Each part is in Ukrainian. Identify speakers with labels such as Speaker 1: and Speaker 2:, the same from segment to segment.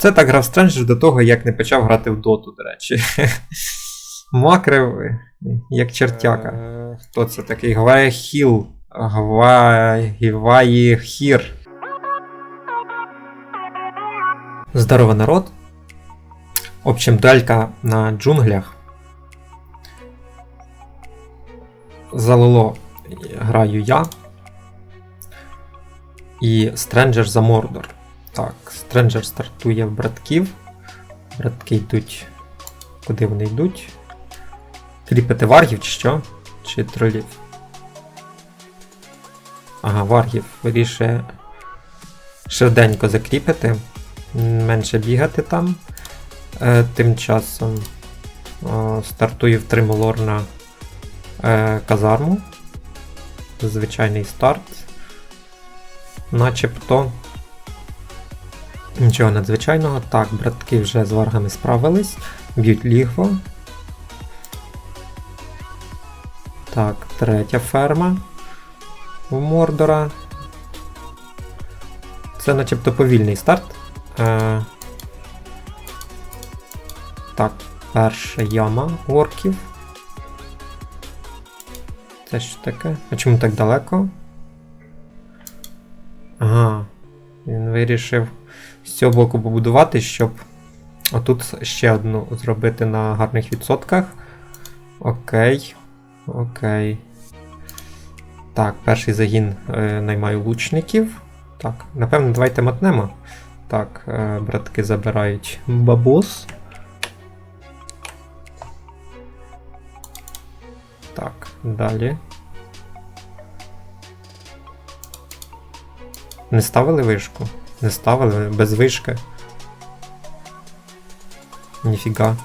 Speaker 1: Це так грав Стренджер до того, як не почав грати в доту, до речі. Макрив, як чертяка. Е, Хто це такий? Гває Хіл. Гває Хір. Здорово, народ. В общем, далька на джунглях. Залило граю я. І Стренджер за Мордор. Так, Стренджер стартує в братків. Братки йдуть. Куди вони йдуть? Кріпити варгів чи що? Чи тролів? Ага, варгів вирішує швиденько закріпити. Менше бігати там. Е, тим часом о, стартує в Тримолорна е, казарму. Звичайний старт. Начебто. Нічого надзвичайного. Так, братки вже з варгами справились. Б'ють лігво. Так, третя ферма у Мордора. Це начебто повільний старт. Е, Так, перша яма орків. Це що таке? А чому так далеко? Ага. Він вирішив з цього боку побудувати, щоб отут ще одну зробити на гарних відсотках. Окей. Окей. Так, перший загін е, наймаю лучників. Так, напевно, давайте мотнемо. Так, е, братки забирають бабус. Так, далі. Не ставили вишку? Не ставили без вишки. Ніфіга.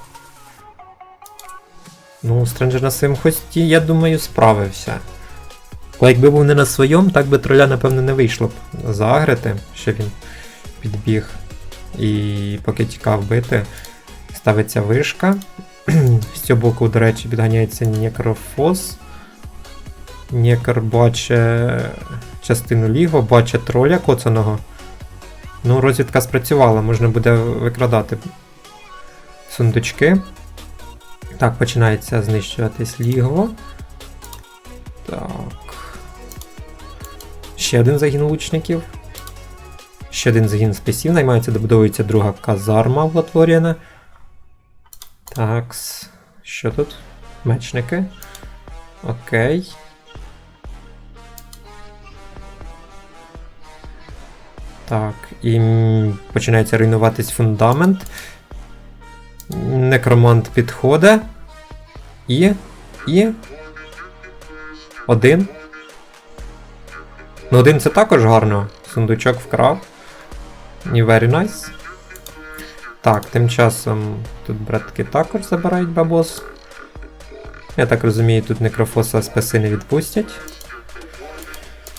Speaker 1: Ну, Стренджер на своєму хості, я думаю, справився. Але якби був не на своєму, так би троля, напевно, не вийшло б загрити, що він підбіг. І поки тікав бити, ставиться вишка. З цього боку, до речі, підганяється некрофос. Некр бачить частину лігу, бачить троля коцаного. Ну, розвідка спрацювала, можна буде викрадати сундучки. Так, починається знищуватись ліго. Так. Ще один загін лучників. Ще один загін списів. Наймається, добудовується друга казарма в Латворіана. Такс. Що тут? Мечники. Окей. Так, і починається руйнуватись фундамент. Некромант підходить. І. І. Один. Ну, один це також гарно. Сундучок вкрав. І very nice. Так, тим часом тут братки також забирають бабос. Я так розумію, тут некрофоса списи не відпустять.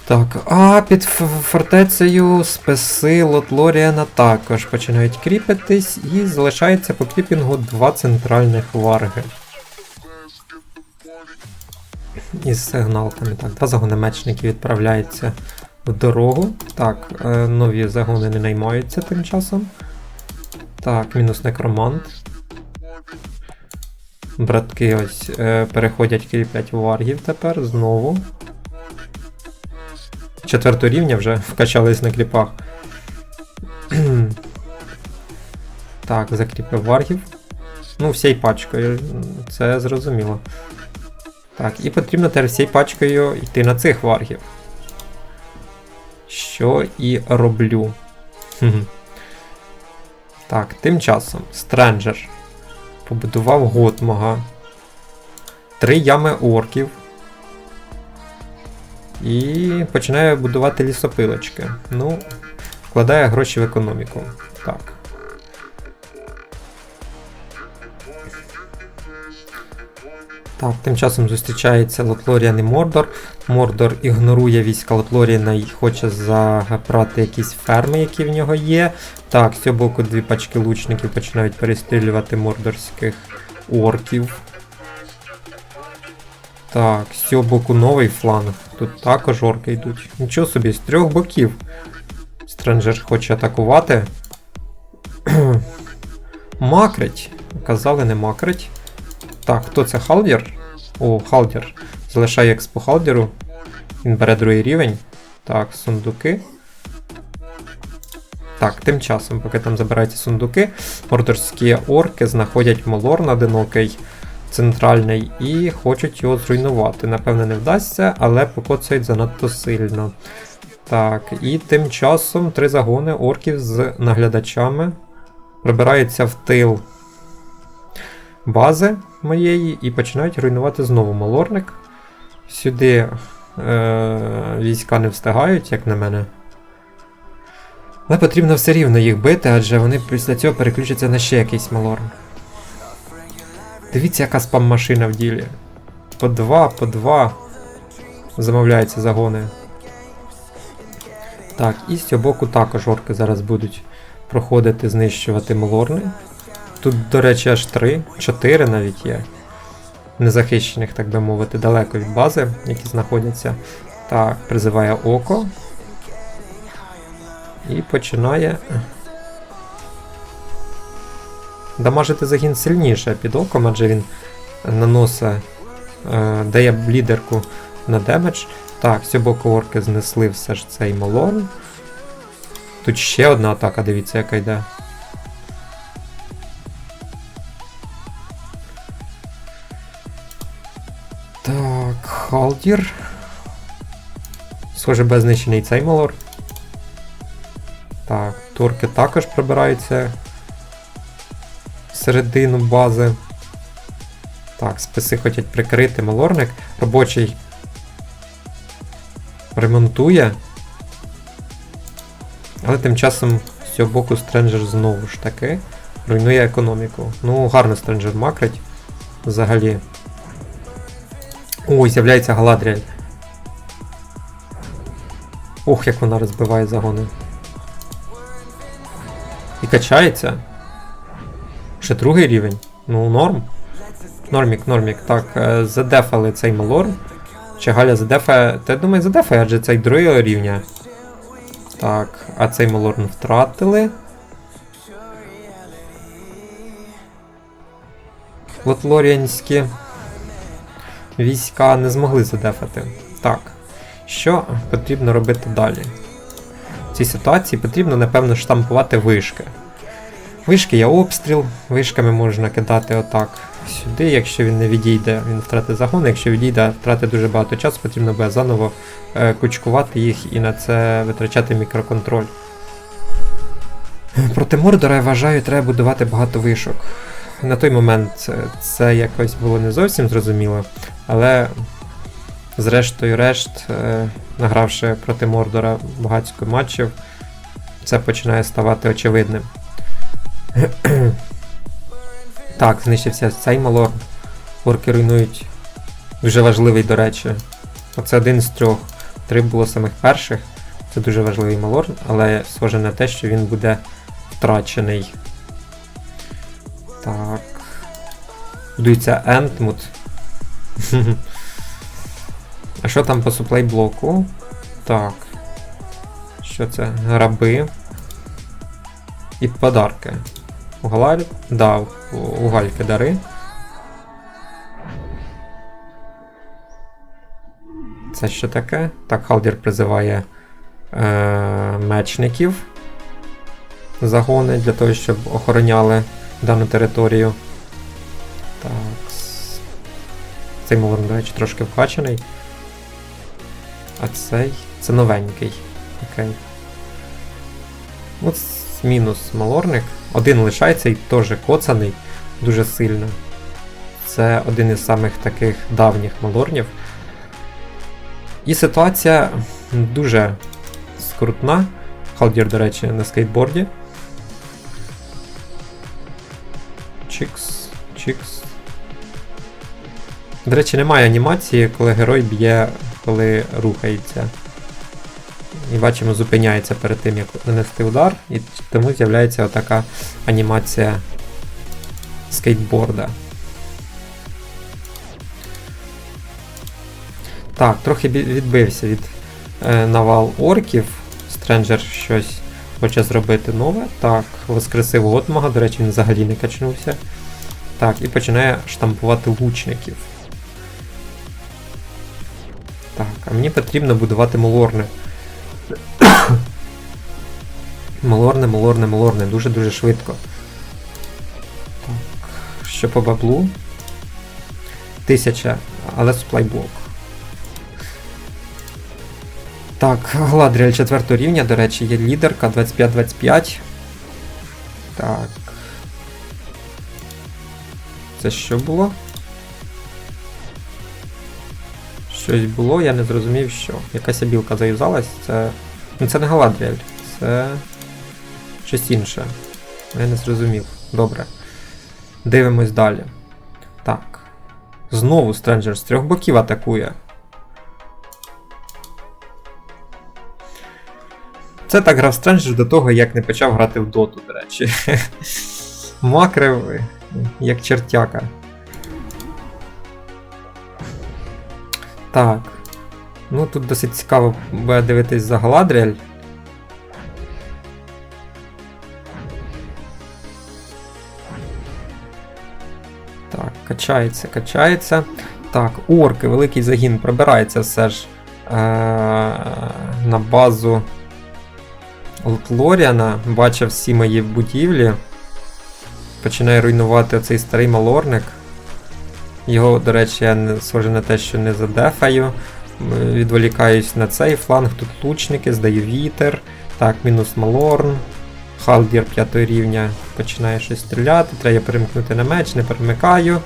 Speaker 1: Так, а під фортецею списи Лотлоріана також починають кріпитись, і залишається по кріпінгу два центральних варги. Із сигналками. Так, два загони мечників відправляються в дорогу. Так, е, нові загони не наймаються тим часом. Так, мінус некромант. Братки ось е, переходять кріплять варгів тепер знову. Четвертого рівня вже вкачались на кліпах. так, закріпив варгів. Ну, всією пачкою, це зрозуміло. Так, і потрібно тепер всією пачкою йти на цих варгів. Що і роблю. Так, тим часом Стренджер побудував Готмога. Три ями орків. І починає будувати лісопилочки. Ну, вкладає гроші в економіку. Так. Так, тим часом зустрічається Лотлоріан і Мордор. Мордор ігнорує війська Лотлоріана і хоче забрати якісь ферми, які в нього є. Так, з цього боку дві пачки лучників починають перестрілювати мордорських орків. Так, з цього боку новий фланг. Тут також орки йдуть. Нічого собі, з трьох боків. Стренджер хоче атакувати. Макрить. Казали, не макрить. Так, хто це Халдір? О, Халдір. Залишає експо Халдіру. Він бере другий рівень. Так, сундуки. Так, тим часом, поки там забираються сундуки, мордорські орки знаходять Молорн одинокий центральний і хочуть його зруйнувати. Напевне, не вдасться, але покоцають занадто сильно. Так, і тим часом три загони орків з наглядачами прибираються в тил бази моєї і починають руйнувати знову молорник. Сюди е- війська не встигають, як на мене. Але потрібно все рівно їх бити, адже вони після цього переключаться на ще якийсь малорн. Дивіться, яка спам-машина в ділі. По два, по два. Замовляються загони. Так, і з цього боку також орки зараз будуть проходити, знищувати малорни. Тут, до речі, аж три, чотири навіть є. Незахищених, так би мовити, далеко від бази, які знаходяться. Так, призиває око. І починає. Дамажити загін сильніше під оком, адже він наносить, е, дає лідерку на демедж. Так, з боку орки знесли все ж цей малон. Тут ще одна атака, дивіться, яка йде. Так, Халдір. Схоже, без знищений цей малор. Так, турки також прибираються середину бази. Так, списи хочуть прикрити малорник. Робочий ремонтує. Але тим часом з цього боку Стренджер знову ж таки руйнує економіку. Ну, гарно Стренджер макрить. Взагалі. Ой, з'являється Галадріель. Ох, як вона розбиває загони. І качається. Ще другий рівень. Ну, норм. Нормік, нормік. Так, е, задефали цей малорн. Чи Галя задефає. Та я думаю, задефає, адже цей другого рівня. Так, а цей малорн втратили. Лотлоріанські війська не змогли задефати. Так. Що потрібно робити далі? В цій ситуації потрібно, напевно, штампувати вишки. Вишки є обстріл, вишками можна кидати отак сюди, якщо він не відійде, він втратить загон, якщо відійде, втратить дуже багато часу, потрібно буде заново е, кучкувати їх і на це витрачати мікроконтроль. Проти Мордора, я вважаю, треба будувати багато вишок. На той момент е, це якось було не зовсім зрозуміло, але зрештою решт, е, награвши проти Мордора багатько матчів, це починає ставати очевидним. Так, знищився цей малор. Орки руйнують. Дуже важливий, до речі. Оце один з трьох. Три було самих перших. Це дуже важливий малор, але схоже на те, що він буде втрачений. Так. Будується Ентмут. А що там по суплей блоку? Так. Що це? Граби. І подарки. У Галарі? Да, у, у Гальки дари. Це що таке? Так, Халдір призиває е, мечників. Загони для того, щоб охороняли дану територію. Так. Цей молон, до речі, трошки вкачаний. А цей. Це новенький. Окей. От мінус малорник. Один лишається і теж коцаний дуже сильно. Це один із самих таких давніх малорнів. І ситуація дуже скрутна. Халдір, до речі, на скейтборді. Чікс, чікс. До речі, немає анімації, коли герой б'є, коли рухається. І бачимо, зупиняється перед тим, як нанести удар, і тому з'являється отака анімація скейтборда. Так, трохи відбився від е, навал орків. Стренджер щось Хоче зробити нове. Так, воскресив Готмага, до речі, він взагалі не качнувся. Так, і починає штампувати лучників. Так, а мені потрібно будувати молорне. Молорне, молорне, молорне, дуже-дуже швидко. Так, що по баблу? Тисяча, але суплайблок. Так, Гладріель 4 рівня, до речі, є лідерка 25-25. Так. Це що було? Щось було, я не зрозумів, що. Якась білка заюзалась, це. Ну це не Галадріель, це щось інше. Я не зрозумів. Добре. Дивимось далі. Так. Знову Стренджер з трьох боків атакує. Це так грав Стренджер до того, як не почав грати в доту, до речі. Макрив, як чертяка. Так. Ну тут досить цікаво буде дивитись за Галадріель. Качається, качається. Так, орки, великий загін пробирається все ж е- на базу Лоріана. Бачив всі мої будівлі. Починає руйнувати оцей старий малорник. Його, до речі, я не схоже на те, що не задефаю. Відволікаюсь на цей фланг. Тут лучники, здаю вітер. Так, мінус Малорн. Халдір 5 рівня починає щось стріляти. Треба перемкнути на меч, не перемикаю.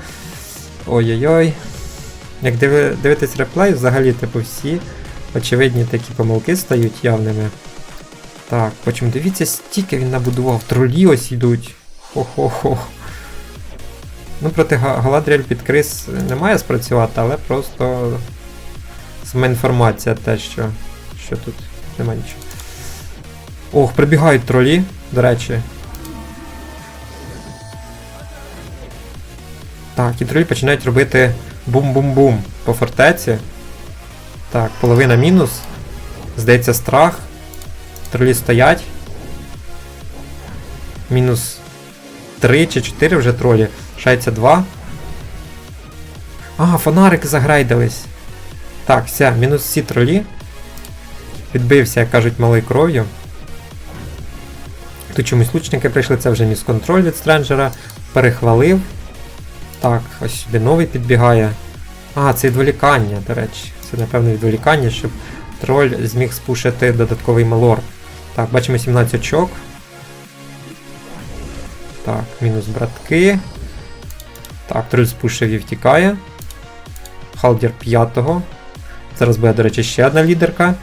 Speaker 1: Ой-ой-ой. Як диви, дивитись реплей, взагалі, типу, всі очевидні такі помилки стають явними. Так, потім дивіться, стільки він набудував. Тролі ось йдуть. Хо-хо-хо. Ну, проти Га- Галадріель під крис не має спрацювати, але просто сама інформація те, що, що тут нема нічого. Ох, прибігають тролі, до речі. Так, і тролі починають робити бум-бум-бум по фортеці. Так, половина мінус. Здається, страх. Тролі стоять. Мінус 3 чи 4 вже тролі. Шається 2. А, фонарики заграйдались. Так, все, мінус всі тролі. Відбився, як кажуть, малою кров'ю. Тут чомусь лучники прийшли, це вже міс контроль від стренджера. Перехвалив. Так, ось сюди новий підбігає. А, це відволікання, до речі. Це, напевно, відволікання, щоб троль зміг спушити додатковий малор. Так, бачимо 17 очок. Так, мінус братки. Так, троль спушив і втікає. Халдір 5-го. Зараз буде, до речі, ще одна лідерка.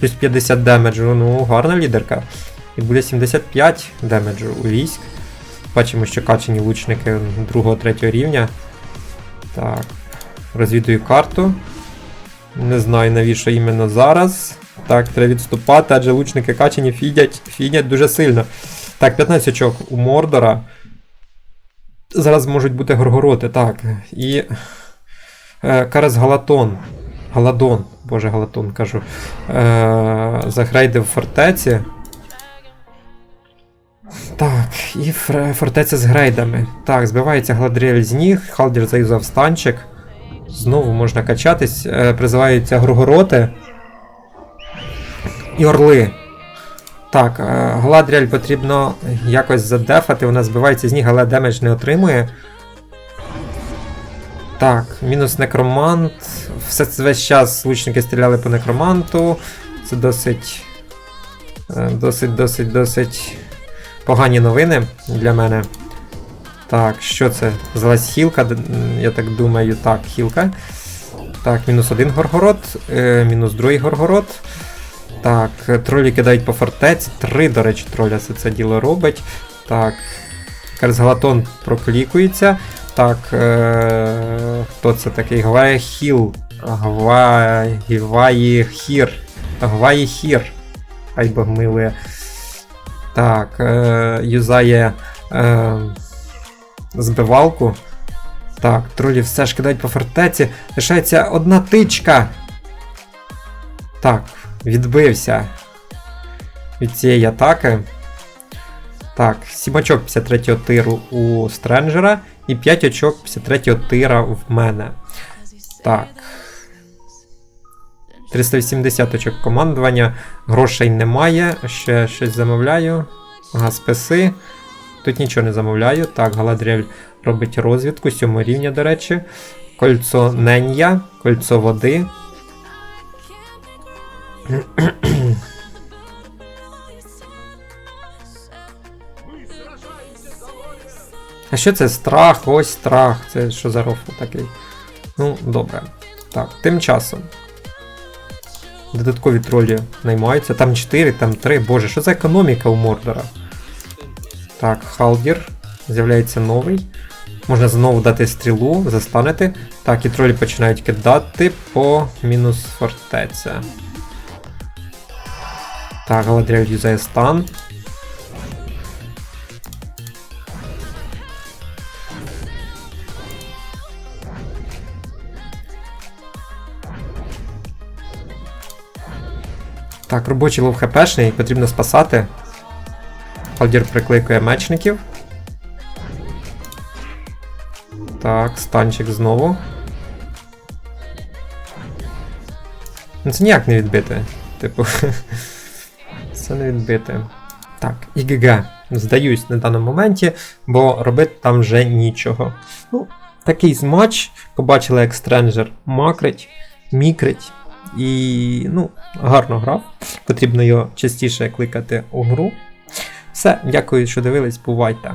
Speaker 1: Плюс 50 демеджу, ну, гарна лідерка. І буде 75 демеджу у військ. Бачимо, що качені лучники 2-3 рівня. Так. Розвідую карту. Не знаю навіщо іменно зараз. Так, треба відступати, адже лучники качені фідять, фідять дуже сильно. Так, 15 очок у Мордора. Зараз можуть бути горгороти, так. І. Е, Карас Галатон. Галадон, боже, Галатон кажу. Е, в фортеці. Так, і фортеця з грейдами. Так, збивається Гладріель з ніг, Халдір заюзав станчик. Знову можна качатись. Е, призиваються Грогороти. І орли. Так, е, Гладріель потрібно якось задефати, вона збивається з ніг, але демедж не отримує. Так, мінус некромант. Все весь час лучники стріляли по некроманту. Це досить. е, Досить, досить, досить погані новини для мене. Так, що це? Залазь хілка, я так думаю, так, хілка. Так, мінус один горгород, е, мінус другий горгород. Так, тролі кидають по фортеці. Три, до речі, троля це це діло робить. Так. Карзгалатон проклікується. Так, е, хто це такий? Гває Хіл. Гває Хір. Гває Хір. Хай Бог милує. Так, е, юзає е, збивалку. Так, тролі все ж кидають по фортеці. Лишається одна тичка. Так, відбився. від цієї атаки. Так, 7 очок 53 тиру у Стренджера і 5 очок 53 тира в мене. Так. 380 очок командування. Грошей немає. Ще щось замовляю. Ага. Тут нічого не замовляю. Так, Галадріель робить розвідку, 7 рівня, до речі. Кольцо Ненья, кольцо води. А що це страх? Ось страх. Це що за рофл такий? Ну, добре. Так, тим часом. Додаткові тролі наймаються. Там 4, там 3. Боже, що за економіка у Мордора? Так, Халдір. З'являється новий. Можна знову дати стрілу, застанети. Так, і тролі починають кидати по мінус фортеця. Так, Галадріаль юзає стан. Так, робочий лов хпшний, потрібно спасати. Халдір прикликає мечників. Так, станчик знову. Ну це ніяк не відбити. Типу. Це не відбити. Так, ІГГ. Здаюсь на даному моменті, бо робити там вже нічого. Ну, такий матч. Побачили, як стренджер макрить, мікрить. І ну, гарно грав. Потрібно його частіше кликати у гру. Все, дякую, що дивились, бувайте.